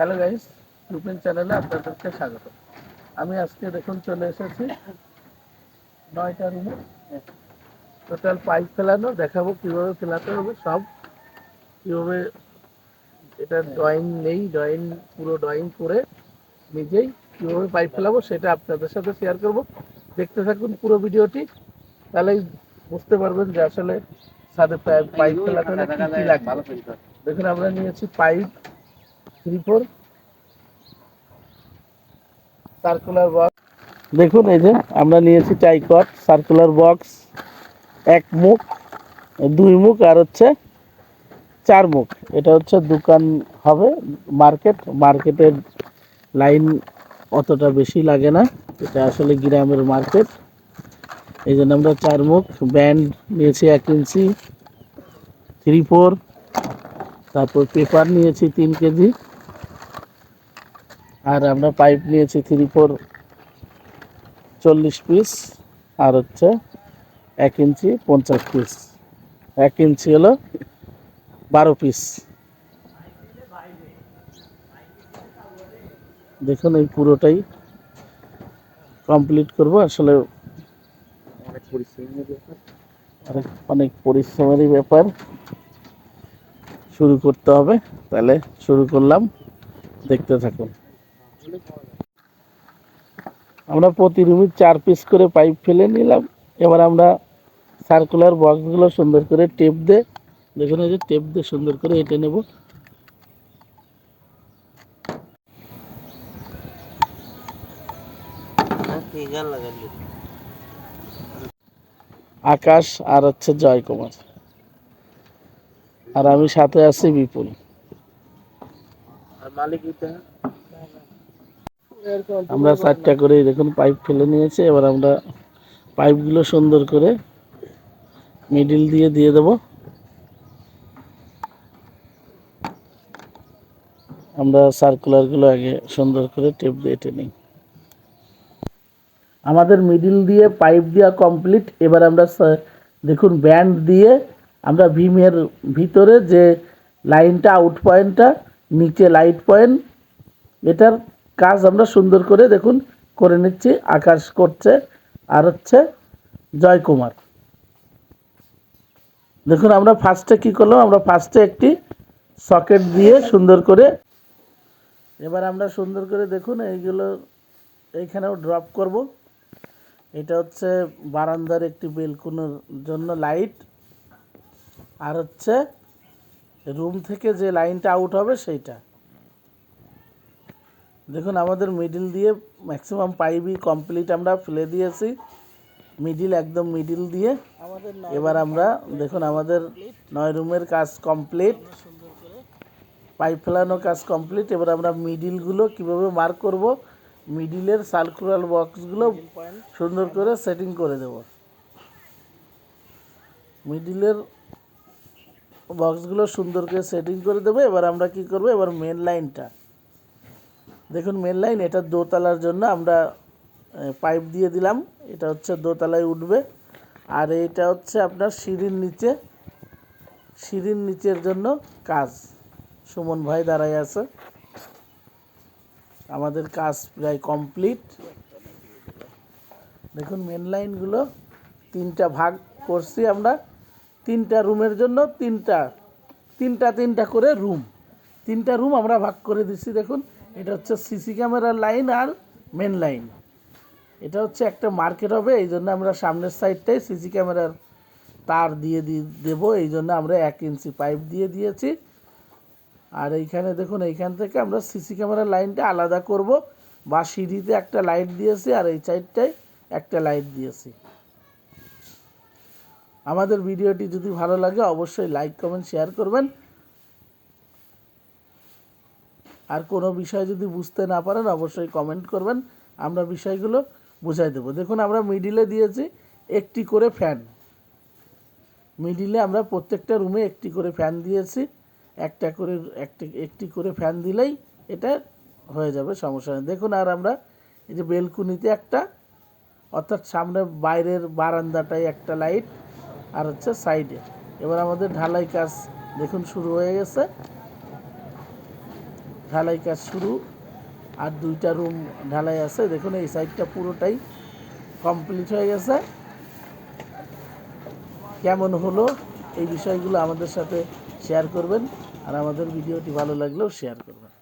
Hello guys Rupin চ্যানেলে আপনাদেরকে স্বাগত। আমি আজকে দেখুন চলে এসেছি নয়টা রুমে টোটাল পাইপ ফেলানো দেখাবো কীভাবে ফেলাতে হবে সব। কীভাবে এটা ড্রয়িং নেই ড্রয়িং পুরো ড্রয়িং করে নিজেই কীভাবে পাইপ ফেলাবো সেটা আপনাদের সাথে শেয়ার করব। দেখতে থাকুন পুরো ভিডিওটি তাহলেই বুঝতে পারবেন যে আসলে সাথে পাইপ ফেলাতে হলে কি লাগবে। দেখুন আমরা নিয়েছি pipe three four circular box দেখুন এই যে আমরা নিয়েছি টাইকট সার্কুলার বক্স এক মুখ, দুই মুখ আর হচ্ছে চার মুখ। এটা হচ্ছে দোকান হবে মার্কেট মার্কেটের লাইন অতটা বেশি লাগে না, এটা আসলে গ্রামের মার্কেট এই জন্য আমরা চার মুখ ব্যান্ড নিয়েছি এক ইঞ্চি থ্রি ফোর তারপর পেপার নিয়েছি তিন কেজি। আর আমরা পাইপ নিয়েছি থ্রি ফোর চল্লিশ পিস আর হচ্ছে এক ইঞ্চি পঞ্চাশ পিস এক ইঞ্চি হলো বারো পিস দেখুন এই পুরোটাই কমপ্লিট করব। আসলে অনেক পরিশ্রমের ব্যাপার। অনেক পরিশ্রমেরই ব্যাপার। শুরু করতে হবে। তাহলে শুরু করলাম। দেখতে থাকুন। আমরা প্রতি রুমে চার পিস করে পাইপ ফেলে নিলাম। এবার আমরা সার্কুলার বক্সগুলো সুন্দর করে টেপ দিয়ে, দেখুন যে টেপ দিয়ে সুন্দর করে এঁটে নেব। আকাশ আর হচ্ছে জয় কুমার আর আমি সাথে আছি বিপুল। আমরা চারটা করে দেখুন পাইপ ফেলে নিয়েছি এবার আমরা পাইপগুলো সুন্দর করে মিডিল দিয়ে দিয়ে দেব। আমরা সার্কুলারগুলো আগে সুন্দর করে টেপ দিয়ে এঁটে নিই। আমাদের মিডিল দিয়ে পাইপ দেওয়া কমপ্লিট এবার আমরা দেখুন ব্যান্ড দিয়ে আমরা ভীমের ভিতরে যে লাইনটা আউট পয়েন্টটা নিচে লাইট পয়েন্ট এটার কাজ আমরা সুন্দর করে দেখুন, করে নিচ্ছি, আকাশ করছে, আর হচ্ছে জয়কুমার। দেখুন, আমরা ফার্স্টে কি করলাম? আমরা ফার্স্টে একটি সকেট দিয়ে সুন্দর করে, এবার আমরা সুন্দর করে দেখুন, এইগুলো এইখানেও ড্রপ করব। এটা হচ্ছে বারান্দার একটি বেলকুনোর জন্য লাইট আর হচ্ছে রুম থেকে যে লাইনটা আউট হবে সেইটা। দেখুন আমাদের মিডিল দিয়ে ম্যাক্সিমাম পাইপই কমপ্লিট আমরা ফেলে দিয়েছি। মিডিল একদম মিডিল দিয়ে। এবার আমরা দেখুন আমাদের নয় রুমের কাজ কমপ্লিট পাইপ ফেলানো কাজ কমপ্লিট এবার আমরা মিডিলগুলো কীভাবে মার্ক করব? মিডিলের সার্কুলার বক্সগুলো সুন্দর করে সেটিং করে দেব। মিডিলের বক্সগুলো সুন্দর করে সেটিং করে দেবো। এবার আমরা কি করব? এবার মেন লাইনটা দেখুন মেন লাইন এটা দোতলার জন্য আমরা পাইপ দিয়ে দিলাম। এটা হচ্ছে দোতলায় উঠবে। আর এটা হচ্ছে আপনার সিঁড়ির নিচে। সিঁড়ির নিচের জন্য কাজ। সুমন ভাই দাঁড়ায় আছে। আমাদের কাজ প্রায় কমপ্লিট দেখুন মেন লাইনগুলো তিনটা ভাগ করছি আমরা। তিনটা রুমের জন্য তিনটা তিনটা তিনটা করে রুম। তিনটা রুম আমরা ভাগ করে দিচ্ছি দেখুন, এটা হচ্ছে সিসি ক্যামেরার লাইন আর মেন লাইন। এটা হচ্ছে একটা মার্কেট হবে, এই জন্য আমরা সামনের সাইডটাই সিসি ক্যামেরার তার দিয়ে দিয়ে দেবো, এই জন্য আমরা এক ইঞ্চি পাইপ দিয়ে দিয়েছি। আর এইখানে দেখুন, এইখান থেকে আমরা সিসি ক্যামেরার লাইনটা আলাদা করব। বা সিঁড়িতে একটা লাইট দিয়েছি, আর এই সাইডটায় একটা লাইট দিয়েছি। আমাদের ভিডিওটি যদি ভালো লাগে, অবশ্যই লাইক কমেন্ট শেয়ার করবেন। আর কোনো বিষয় যদি বুঝতে না পারেন, অবশ্যই কমেন্ট করবেন। আমরা বিষয়গুলো বুঝাই দেবো। দেখুন, আমরা মিডিলে দিয়েছি একটি করে ফ্যান মিডিলে আমরা প্রত্যেকটা রুমে একটি করে ফ্যান দিয়েছি। একটা করে, একটি একটি করে ফ্যান দিলেই এটা হয়ে যাবে, সমস্যা নেই। দেখুন, আর আমরা এই যে বেলকুনিতে একটা, অর্থাৎ সামনে বাইরের বারান্দাটায় একটা লাইট আর হচ্ছে সাইডে। এবার আমাদের ঢালাই কাজ দেখুন শুরু হয়ে গেছে। ঢালাই কাজ শুরু। আর দুইটা রুম ঢালাই আছে। দেখুন এই সাইডটা পুরোটাই কমপ্লিট হয়ে গেছে। কেমন হলো এই বিষয়গুলো আমাদের সাথে শেয়ার করবেন। আর আমাদের ভিডিওটি ভালো লাগলেও শেয়ার করবেন।